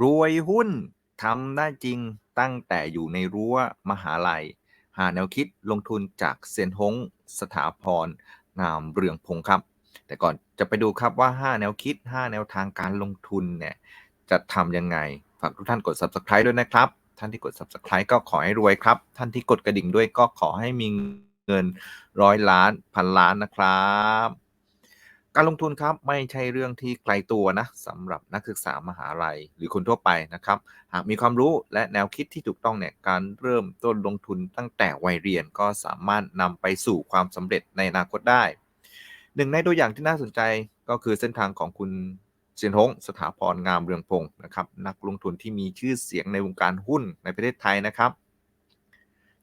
รวยหุ้นทำได้จริงตั้งแต่อยู่ในรั้วมหาลัย หาแนวคิดลงทุนจากเซียนฮงสถาพรงามเรืองพงครับ แต่ก่อนจะไปดูครับว่า 5 แนวคิด 5 แนวทางการลงทุนเนี่ยจะทำยังไง ฝากทุกท่านกด subscribe ด้วยนะครับ ท่านที่กด subscribe ก็ขอให้รวยครับ ท่านที่กดกระดิ่งด้วยก็ขอให้มีเงินร้อยล้านพันล้านนะครับ การลงทุนครับไม่ใช่เรื่องที่ไกลตัวนะสำหรับนักศึกษามหาลัยหรือคนทั่วไปนะครับ หากมีความรู้และแนวคิดที่ถูกต้องเนี่ยการเริ่มต้นลงทุนตั้งแต่วัยเรียนก็สามารถนำไปสู่ความสำเร็จในอนาคตได้ หนึ่งในตัวอย่างที่น่าสนใจก็คือเส้นทางของคุณเซียนฮงสถาพรงามเรืองพงศ์นะครับนักลงทุนที่มีชื่อเสียงในวงการหุ้นในประเทศไทยนะครับ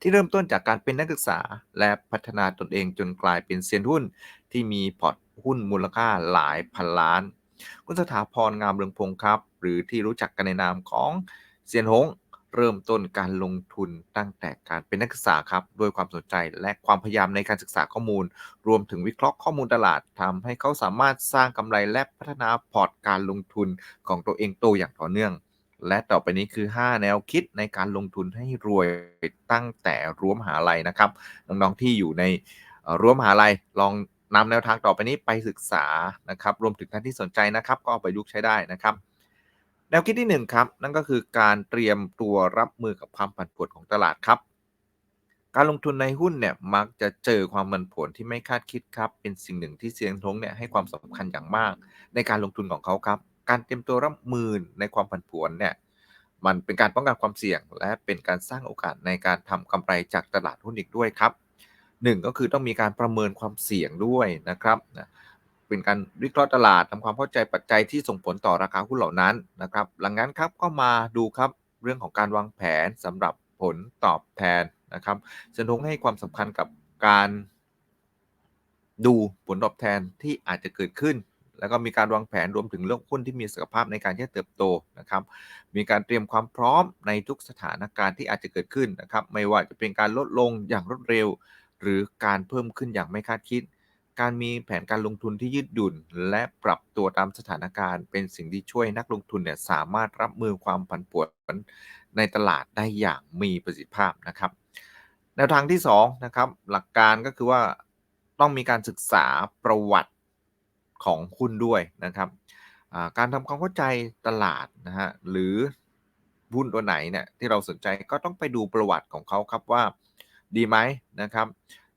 ที่เริ่มต้นจากการเป็นนักศึกษาและพัฒนาตนเองจนกลายเป็นเซียนหุ้นที่มีพอร์ต หุ้นมูลค่าหลายพันล้าน คุณสถาพรงามเรืองพงศ์ครับ หรือที่รู้จักกันในนามของเซียนฮงเริ่มต้นการลงทุนตั้งแต่การเป็นนักศึกษาครับด้วยความสนใจและความพยายามในการศึกษาข้อมูล รวมถึงวิเคราะห์ข้อมูลตลาดทำให้เขาสามารถสร้างกำไรและพัฒนาพอร์ตการลงทุนของตัวเองโตอย่างต่อเนื่อง และต่อไปนี้คือ 5 แนวคิดในการลงทุนให้รวยตั้งแต่รั้วมหาลัยนะครับน้องๆที่อยู่ในรั้วมหาลัยลอง นำแนวทางต่อไปนี้ไปศึกษานะครับ รวมถึงท่านที่สนใจนะครับ ก็เอาไปยุกใช้ได้นะครับ แนวคิดที่ 1 ครับ นั่นก็คือการเตรียมตัวรับมือกับความผันผวนของตลาดครับ การลงทุนในหุ้นเนี่ยมักจะเจอความผันผวนที่ไม่คาดคิดครับ เป็นสิ่งหนึ่งที่เซียงทงเนี่ยให้ความสำคัญอย่างมาก ในการลงทุนของเขาครับ การเตรียมตัวรับมือในความผันผวนเนี่ยมันเป็นการป้องกันความเสี่ยง และเป็นการสร้างโอกาสในการทำกำไรจากตลาดหุ้นอีกด้วยครับ หนึ่งก็คือต้องมีการประเมินความเสี่ยงด้วยนะครับเป็นการวิเคราะห์ตลาดทำความเข้าใจปัจจัยที่ส่งผลต่อราคาหุ้นเหล่านั้นนะครับ หลังนั้นครับก็มาดูครับเรื่องของการวางแผนสำหรับผลตอบแทนนะครับเซนทงให้ความสำคัญกับการดูผลตอบแทนที่อาจจะเกิดขึ้น แล้วก็มีการวางแผนรวมถึงเลือกหุ้นที่มีศักยภาพในการที่จะเติบโตนะครับ มีการเตรียมความพร้อมในทุกสถานการณ์ที่อาจจะเกิดขึ้นนะครับ ไม่ว่าจะเป็นการลดลงอย่างรวดเร็ว หรือการเพิ่มขึ้นอย่างไม่คาดคิด การมีแผนการลงทุนที่ยืดหยุ่น และปรับตัวตามสถานการณ์ เป็นสิ่งที่ช่วยนักลงทุนเนี่ยสามารถรับมือความผันผวนในตลาดได้อย่างมีประสิทธิภาพนะครับแนวทางที่2นะครับหลักการก็คือว่าต้องมีการศึกษาประวัติของหุ้นด้วยนะครับการทำความเข้าใจตลาดนะฮะหรือหุ้นตัวไหนเนี่ยที่เราสนใจก็ต้องไปดูประวัติของเขาครับว่า ดีไหมนะครับ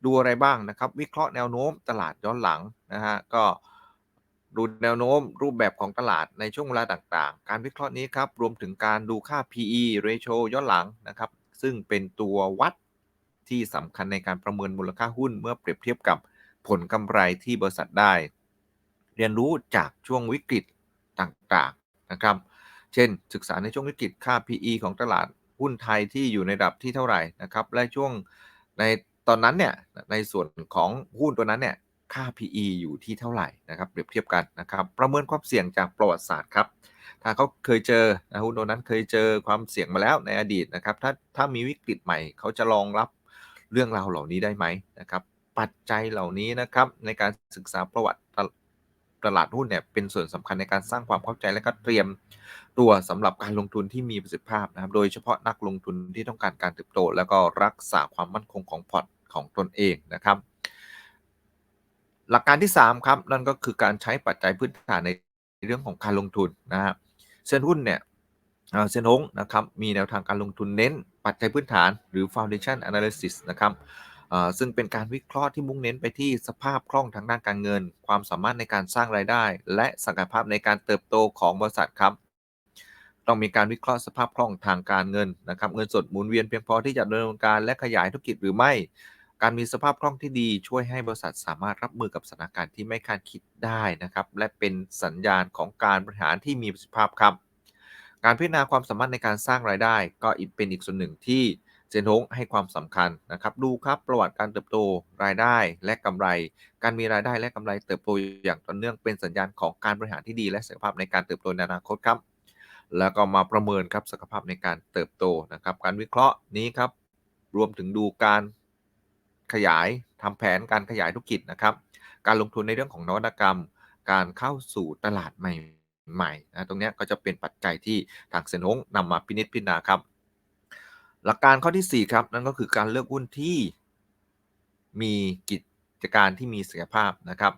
ดูอะไรบ้างนะครับ วิเคราะห์แนวโน้มตลาดย้อนหลังนะฮะก็ดูแนวโน้มรูปแบบของตลาดในช่วงเวลาต่างๆ การวิเคราะห์นี้ครับ รวมถึงการดูค่า PE ratio ย้อนหลังนะครับ ซึ่งเป็นตัววัดที่สำคัญในการประเมินมูลค่าหุ้นเมื่อเปรียบเทียบกับผลกำไรที่บริษัทได้ เรียนรู้จากช่วงวิกฤตต่างๆนะครับ เช่น ศึกษาในช่วงวิกฤตค่า PE ของตลาด หุ้นไทยที่อยู่ในระดับที่เท่าไหร่นะครับ และช่วงในตอนนั้นเนี่ยในส่วนของหุ้นตัวนั้นเนี่ยค่า PE อยู่ที่เท่าไหร่นะครับเปรียบเทียบกันนะครับ ประเมินความเสี่ยงจากประวัติศาสตร์ครับ ถ้าเขาเคยเจอหุ้นตัวนั้นเคยเจอความเสี่ยงมาแล้วในอดีตนะครับ ถ้าถ้ามีวิกฤตใหม่เขาจะรองรับเรื่องราวเหล่านี้ได้ไหมนะครับ ปัจจัยเหล่านี้นะครับในการศึกษาประวัติ ตลาดหุ้นเนี่ยเป็นส่วนสำคัญในการสร้างความเข้าใจและก็เตรียมตัวสำหรับการลงทุนที่มีประสิทธิภาพนะครับ โดยเฉพาะนักลงทุนที่ต้องการการเติบโต แล้วก็รักษาความมั่นคงของพอร์ตของตนเองนะครับ หลักการที่ 3 ครับ นั่นก็คือการใช้ปัจจัยพื้นฐานในเรื่องของการลงทุนนะฮะเส้นหุ้นเนี่ยเส้นหงนะครับมีแนวทางการลงทุนเน้นปัจจัยพื้นฐานหรือ foundation analysis นะครับ ซึ่งเป็นการวิเคราะห์ที่มุ่งเน้นไปที่สภาพคล่องทางด้านการเงิน ความสามารถในการสร้างรายได้ และศักยภาพในการเติบโตของบริษัทครับ ต้องมีการวิเคราะห์สภาพคล่องทางการเงินนะครับ เงินสดหมุนเวียนเพียงพอที่จะดำเนินการและขยายธุรกิจหรือไม่ การมีสภาพคล่องที่ดี ช่วยให้บริษัทสามารถรับมือกับสถานการณ์ที่ไม่คาดคิดได้นะครับ และเป็นสัญญาณของการบริหารที่มีประสิทธิภาพครับ การพิจารณาความสามารถในการสร้างรายได้ ก็เป็นอีกส่วนหนึ่งที่ เซนฮงให้ความสำคัญนะครับดูครับประวัติการเติบโตรายได้และกำไร การมีรายได้และกำไรเติบโตอย่างต่อเนื่องเป็นสัญญาณของการบริหารที่ดีและศักยภาพในการเติบโตในอนาคตครับ แล้วก็มาประเมินครับศักยภาพในการเติบโตนะครับ การวิเคราะห์นี้ครับ รวมถึงดูการขยายทำแผนการขยายธุรกิจนะครับ การลงทุนในเรื่องของนวัตกรรม การเข้าสู่ตลาดใใหม่นะตรงนี้ก็จะเป็นปัจจัยที่ทางเซียนฮงนำมาพินิจพิจารณาครับ หลักการข้อที่ 4 ครับ นั่นก็คือการเลือกหุ้นที่มีกิจการที่มีศักยภาพนะครับ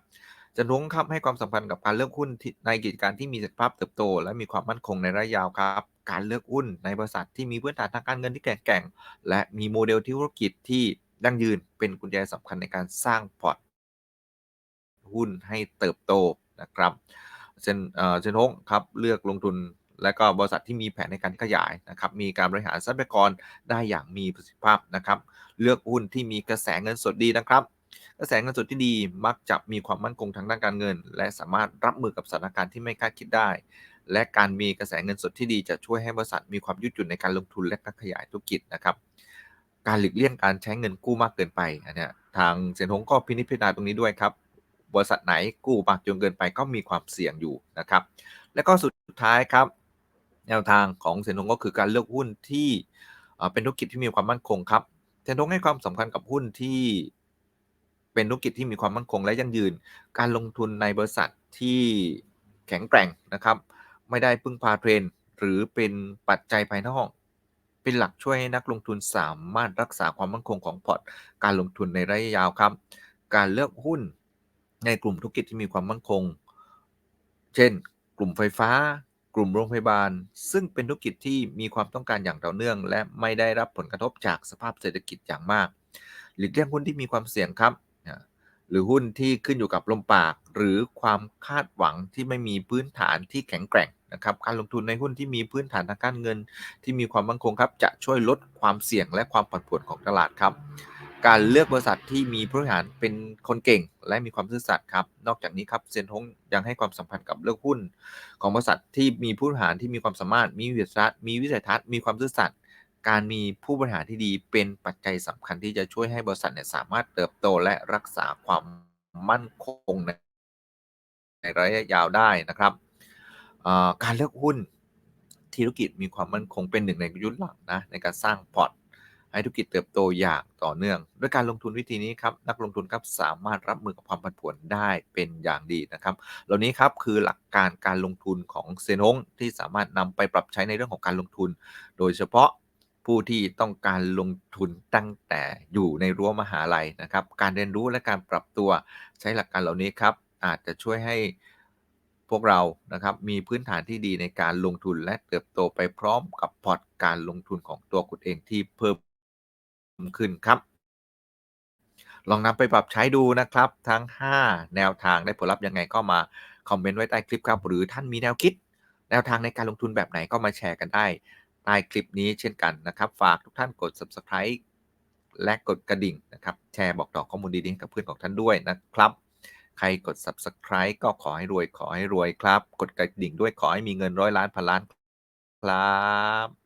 เซียนฮ้งครับให้ความสำคัญกับการเลือกหุ้นในกิจการที่มีศักยภาพเติบโต และมีความมั่นคงในระยะยาวครับ การเลือกหุ้นในบริษัทที่มีพื้นฐานทางการเงินที่แข็งแกร่งและมีโมเดลธุรกิจที่ยั่งยืนเป็นกุญแจสำคัญในการสร้างพอร์ตหุ้นให้เติบโตนะครับเซียนเอ่อเซียนฮงครับเลือกลงทุน และก็บริษัทที่มีแผนในการขยายนะครับมีการบริหารทรัพยากรได้อย่างมีประสิทธิภาพนะครับเลือกหุ้นที่มีกระแสเงินสดดีนะครับ กระแสเงินสดที่ดีมักจะมีความมั่นคงทางด้านการเงิน และสามารถรับมือกับสถานการณ์ที่ไม่คาดคิดได้ และการมีกระแสเงินสดที่ดีจะช่วยให้บริษัทมีความยืดหยุ่นในการลงทุนและการขยายธุรกิจนะครับการหลีกเลี่ยงการใช้เงินกู้มากเกินไปอันเนี้ยทางเซียนฮ้งก็พินิจพิจารณาตรงนี้ด้วยครับบริษัทไหนกู้มากจนเกินไปก็มีความเสี่ยงอยู่นะครับ และก็สุดท้ายครับ แนวทางของเซียนฮ้งก็คือการเลือกหุ้นที่เป็นธุรกิจที่มีความมั่นคงครับเซียนฮ้งให้ความสำคัญกับหุ้นที่เป็นธุรกิจที่มีความมั่นคงและยั่งยืน การลงทุนในบริษัทที่แข็งแกร่งนะครับ ไม่ได้พึ่งพา Trend หรือเป็นปัจจัยภายนอก เป็นหลักช่วยให้นักลงทุนสามารถรักษาความมั่นคงของพอร์ตการลงทุนในระยะยาวครับ การเลือกหุ้นในกลุ่มธุรกิจที่มีความมั่นคง เช่น กลุ่มไฟฟ้า กลุ่มโรงพยาบาล ซึ่งเป็นธุรกิจที่มีความต้องการอย่างต่อเนื่อง และไม่ได้รับผลกระทบจากสภาพเศรษฐกิจอย่างมาก หลีกเลี่ยงหุ้นที่มีความเสี่ยงครับ หรือหุ้นที่ขึ้นอยู่กับลมปาก หรือความคาดหวังที่ไม่มีพื้นฐานที่แข็งแกร่งนะครับการลงทุนในหุ้นที่มีพื้นฐานทางการเงิน ที่มีความมั่นคงครับจะช่วยลดความเสี่ยงและความผันผวนของตลาดครับ การเลือกบริษัทที่มีผู้บริหารเป็นคนเก่ง และมีความซื่อสัตย์ครับ นอกจากนี้ครับเซียนฮ้งยังให้ความสำคัญกับเลือกหุ้น ของบริษัทที่มีผู้บริหารที่มีความสามารถมีวิสัยทัศน์มีวิสัยทัศน์มีความซื่อสัตย์การมีผู้บริหารที่ดีเป็นปัจจัยสำคัญที่จะช่วยให้บริษัทเนี่ยสามารถเติบโตและรักษาความมั่นคงในระยะยาวได้นะครับ การเลือกหุ้นธุรกิจมีความมั่นคงเป็นหนึ่งในยุทธหลักนะในการสร้างพอร์ต ให้ธุรกิจเติบโตอย่างต่อเนื่อง ด้วยการลงทุนวิธีนี้ครับนักลงทุนครับสามารถรับมือกับความผันผวนได้เป็นอย่างดีนะครับเหล่านี้ครับคือหลักการการลงทุนของเซนงที่สามารถนำไปปรับใช้ในเรื่องของการลงทุน โดยเฉพาะผู้ที่ต้องการลงทุนตั้งแต่อยู่ในรั้วมหาลัยนะครับ การเรียนรู้และการปรับตัวใช้หลักการเหล่านี้ครับ อาจจะช่วยให้พวกเรานะครับมีพื้นฐานที่ดีในการลงทุนและเติบโตไปพร้อมกับพอร์ตการลงทุนของตัวคุณเองที่เพิ่ม ขึ้นครับ ลองนำไปปรับใช้ดูนะครับ ทั้ง 5 แนวทางได้ผลลัพธ์ยังไงก็มาคอมเมนต์ไว้ใต้คลิปครับ หรือท่านมีแนวคิด แนวทางในการลงทุนแบบไหนก็มาแชร์กันได้ใต้คลิปนี้เช่นกันนะครับ ฝากทุกท่านกด Subscribe และกดกระดิ่งนะครับ แชร์บอกต่อข้อมูลดีๆกับเพื่อนของท่านด้วยนะครับ ใครกด Subscribe ก็ขอให้รวยขอให้รวยครับ กดกระดิ่งด้วยขอให้มีเงินร้อยล้านพันล้านครับ